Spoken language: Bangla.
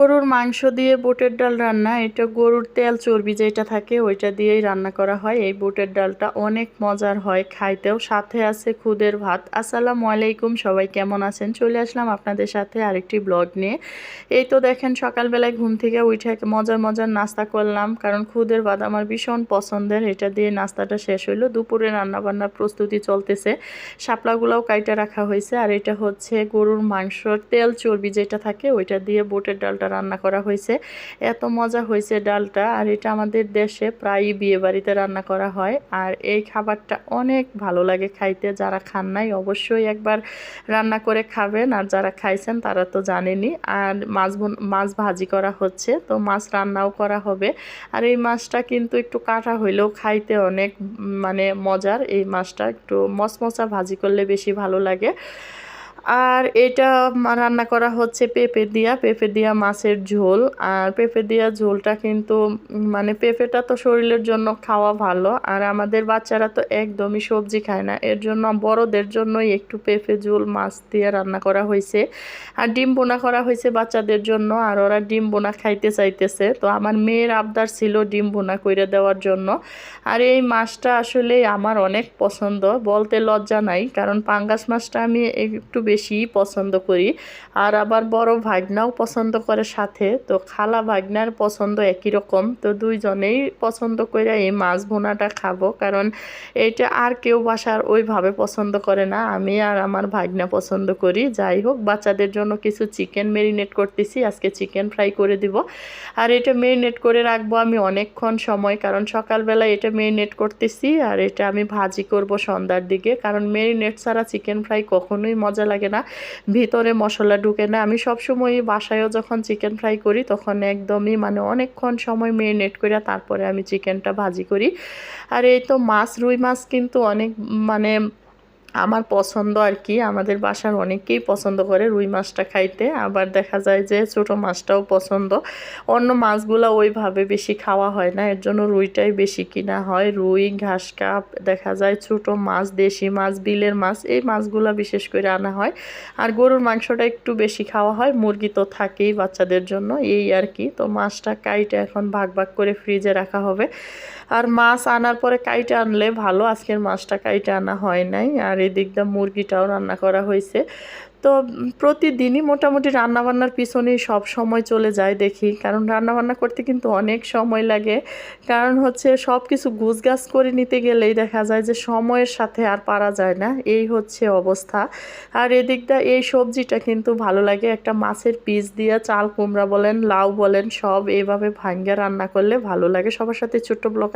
গরুর মাংস দিয়ে বুটের ডাল রান্না, এটা গরুর তেল চর্বি যেটা থাকে ওইটা দিয়েই রান্না করা হয়। এই বুটের ডালটা অনেক মজার হয় খাইতেও। সাথে আছে খুদের ভাত। আসসালামু আলাইকুম, সবাই কেমন আছেন? চলে আসলাম আপনাদের সাথে আরেকটি ব্লগ নিয়ে। এই তো দেখেন, সকালবেলায় ঘুম থেকে উঠে মজার মজার নাস্তা করলাম, কারণ খুদের ভাত আমার ভীষণ পছন্দের। এটা দিয়ে নাস্তাটা শেষ হইল। দুপুরে রান্নাবান্নার প্রস্তুতি চলতেছে। শাপলাগুলোও কাইটা রাখা হয়েছে আর এটা হচ্ছে গরুর মাংসর তেল চর্বি যেটা থাকে, ওইটা দিয়ে বুটের ডালটা রান্না করা হয়েছে। এত মজা হয়েছে ডালটা। আর এটা আমাদের দেশে প্রায়ই বিয়ে বাড়িতে রান্না করা হয়। আর এই খাবারটা অনেক ভালো লাগে খাইতে। যারা খান নাই, অবশ্যই একবার রান্না করে খাবেন। আর যারা খাইছেন, তারা তো জানেনি আর মাছ মাছ ভাজি করা হচ্ছে। তো মাছ রান্নাও করা হবে। আর এই মাছটা কিন্তু একটু কাটা হইলেও খাইতে অনেক মানে মজার। এই মাছটা একটু মচমচা ভাজি করলে বেশি ভালো লাগে। আর এটা রান্না করা হচ্ছে পেঁপে দিয়া। পেঁপে দিয়া মাছের ঝোল। আর পেঁপে দিয়া ঝোলটা কিন্তু মানে পেঁপেটা তো শরীরের জন্য খাওয়া ভালো। আর আমাদের বাচ্চারা তো একদমই সবজি খায় না। এর জন্য, বড়দের জন্যই একটু পেঁপে ঝোল, মাছ দিয়ে রান্না করা হয়েছে। আর ডিম বোনা করা হয়েছে বাচ্চাদের জন্য। আর ওরা ডিম বোনা খাইতে চাইতেছে। তো আমার মেয়ের আবদার ছিল ডিম বোনা করে দেওয়ার জন্য। আর এই মাছটা আসলে আমার অনেক পছন্দ। বলতে লজ্জা নাই। কারণ পাঙ্গাস মাছটা আমি একটু বেশি পছন্দ করি। আর আবার বড় ভাগনাও পছন্দ করে সাথে। তো খালা ভাগনার পছন্দ একই রকম। তো দুইজনেই পছন্দ করে এই মাছ ভোনাটা খাব। কারণ এটা আর কেউ বাসার ওইভাবে পছন্দ করে না। আমি আর আমার ভাগনা পছন্দ করি। যাই হোক, বাচ্চাদের জন্য কিছু চিকেন মেরিনেট করতেছি। আজকে চিকেন ফ্রাই করে দিব। আর এটা মেরিনেট করে রাখব আমি অনেকক্ষণ সময়। কারণ সকালবেলা এটা মেরিনেট করতেছি। আর এটা আমি ভাজি করব সন্ধ্যার দিকে। কারণ মেরিনেট ছাড়া চিকেন ফ্রাই কখনোই মজা লাগে না। ভিতরে মশলা ঢুকে না। আমি সবসময় বাসায়ও যখন চিকেন ফ্রাই করি, তখন একদমই মানে অনেকক্ষণ সময় মেরিনেট করে তারপরে আমি চিকেনটা ভাজি করি। আর এই তো মাছ, রুই মাছ কিন্তু অনেক মানে আমার পছন্দ আর কি। আমাদের বাসার অনেকেই পছন্দ করে রুই মাছটা খাইতে। আবার দেখা যায় যে ছোট মাছটাও পছন্দ। অন্য মাছগুলো ওইভাবে বেশি খাওয়া হয় না। এর জন্য রুইটাই বেশি কিনা হয়। রুই, ঘাস, কাপ, দেখা যায় ছোট মাছ, দেশি মাছ, বিলের মাছ, এই মাছগুলো বিশেষ করে আনা হয়। আর গরুর মাংসটা একটু বেশি খাওয়া হয়। মুরগি তো থাকেই বাচ্চাদের জন্য। এই আর কি। তো মাছটা কাইটে এখন ভাগ ভাগ করে ফ্রিজে রাখা হবে। আর মাছ আনার পরে কাইটা আনলে ভালো, আজকের মাছটা কাইটা আনা হয় নাই। আর এদিকটা মুরগিটাও রান্না করা হয়েছে তো প্রতিদিনই মোটামুটি রান্নাবান্নার পিছনেই সব সময় চলে যায় দেখি। কারণ রান্নাবান্না করতে কিন্তু অনেক সময় লাগে। কারণ হচ্ছে সব কিছু গুছগাছ করে নিতে গেলেই দেখা যায় যে সময়ের সাথে আর পারা যায় না। এই হচ্ছে অবস্থা। আর এদিকটা এই সবজিটা কিন্তু ভালো লাগে। একটা মাছের পিস দিয়ে চাল কুমড়া বলেন, লাউ বলেন, সব এইভাবে ভাঙ্গা রান্না করলে ভালো লাগে। সবার সাথে ছোট্ট ব্লক